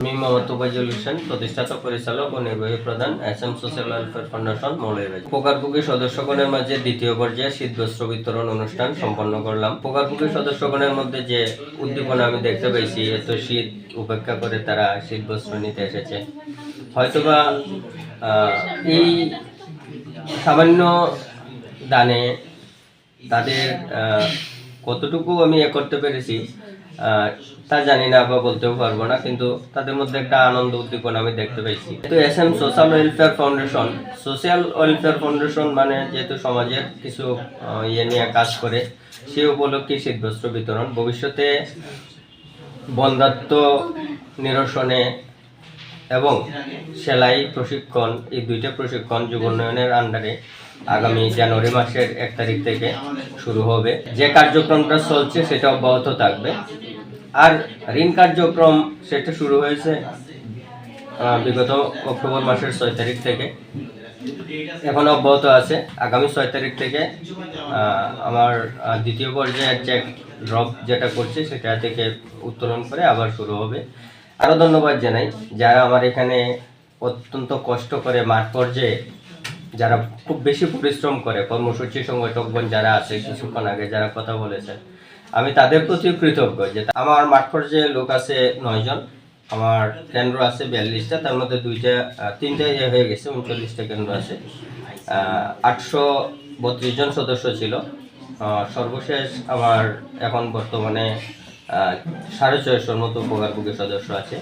আমি মোহাম্মদ তোবাজুল হোসেন, প্রতিষ্ঠাতা, পরিচালক ও নির্বাহী প্রধান S M social welfare foundation Moulvibazar পোকারপুকি সদস্যগণের মাঝে দ্বিতীয় পর্যায়ে শীতবস্ত্র বিতরণ অনুষ্ঠান সম্পন্ন করলাম। পোকারপুকি সদস্যগণের মধ্যে যে উদ্দীপনা আমি দেখতে পেয়েছি এত শীত উপেক্ষা করে তারা শীতবস্ত্র নিতে এসেছে। হয়তোবা এই সামান্য দানে তাদের কতটুকু আমি এ করতে পেরেছি তা জানি না বা বলতেও পারব না, কিন্তু তাদের মধ্যে একটা আনন্দ উদ্দীপনা আমি দেখতে পেয়েছি। তো S M social welfare foundation, social welfare foundation মানে যেহেতু সমাজের কিছু ইয়ে নিয়ে কাজ করে, সে উপলক্ষে শীতবস্ত্র বিতরণ, ভবিষ্যতে বন্ধাত্ম নিরসনে এবং সেলাই প্রশিক্ষণ, এই দুইটা প্রশিক্ষণ যুব উন্নয়নের আন্ডারে আগামী জানুয়ারি মাসের এক তারিখ থেকে শুরু হবে। যে কার্যক্রমটা চলছে সেটা অব্যাহত থাকবে। আর ঋণ কার্যক্রম সেটা শুরু হয়েছে বিগত অক্টোবর মাসের ছয় তারিখ থেকে। এখন অব্যাহত আছে। আগামী ছয় তারিখ থেকে আমার দ্বিতীয় পর্যায়ের চেক ড্রপ যেটা করছে সেটা থেকে উত্তোলন করে আবার শুরু হবে। আরও ধন্যবাদ জানাই যারা আমার এখানে অত্যন্ত কষ্ট করে মাঠ পর্যায়ে যারা খুব বেশি পরিশ্রম করে, কর্মসূচি সংগঠকগণ যারা আছে, কিছুক্ষণ আগে যারা কথা বলেছেন আমি তাদের প্রতি কৃতজ্ঞ যে আমার মাঠ পর্যায়ে লোক আছে নয়জন আমার কেন্দ্র আছে বিয়াল্লিশটা, তার মধ্যে দুইটা তিনটা ইয়ে হয়ে গেছে, উনচল্লিশটা কেন্দ্র আছে। আটশো বত্রিশ জন সদস্য ছিল। সর্বশেষ আমার এখন বর্তমানে সাড়ে ছয়শোর মতো উপকারভোগী সদস্য আছে।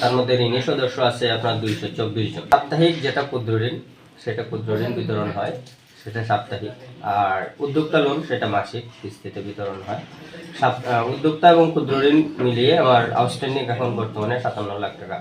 তার মধ্যে ঋণী সদস্য আছে আপনার দুইশো চব্বিশ জন। সাপ্তাহিক যেটা ক্ষুদ্র ঋণ সেটা ক্ষুদ্র ঋণ বিতরণ হয়, সেটা সাপ্তাহিক। আর উদ্যোক্তা লোন সেটা মাসিক, কিস্তিতে বিতরণ হয়। উদ্যোক্তা এবং ক্ষুদ্র ঋণ মিলিয়ে আমার আউটস্ট্যান্ডিং এখন বর্তমানে সাতান্ন লাখ টাকা।